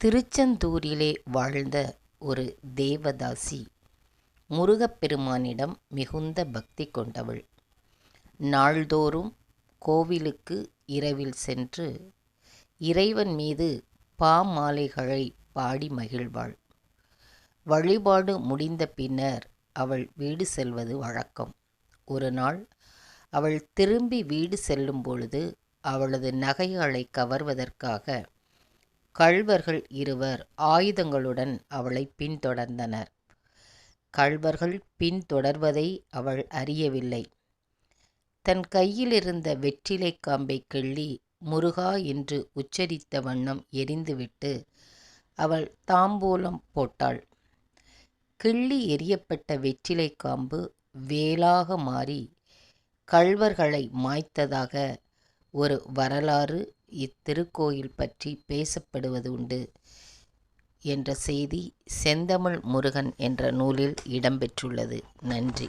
திருச்செந்தூரிலே வாழ்ந்த ஒரு தேவதாசி முருகப்பெருமானிடம் மிகுந்த பக்தி கொண்டவள். நாள்தோறும் கோவிலுக்கு இரவில் சென்று இறைவன் மீது பாமாலைகளை பாடி மகிழ்வாள். வழிபாடு முடிந்த பின்னர் அவள் வீடு செல்வது வழக்கம். ஒரு நாள் அவள் திரும்பி வீடு செல்லும் பொழுது அவளது நகைகளை கவர்வதற்காக கள்வர்கள் இருவர் ஆயுதங்களுடன் அவளை பின்தொடர்ந்தனர். கள்வர்கள் பின்தொடர்வதை அவள் அறியவில்லை. தன் கையிலிருந்த வெற்றிலை காம்பை கிள்ளி முருகா என்று உச்சரித்த வண்ணம் எரிந்துவிட்டு அவள் தாம்பூலம் போட்டாள். கிள்ளி எரியப்பட்ட வெற்றிலை காம்பு வேலாக மாறி கள்வர்களை மாய்த்ததாக ஒரு வரலாறு இத்திருக்கோயில் பற்றி பேசப்படுவது உண்டு என்ற செய்தி செந்தமிழ் முருகன் என்ற நூலில் இடம்பெற்றுள்ளது. நன்றி.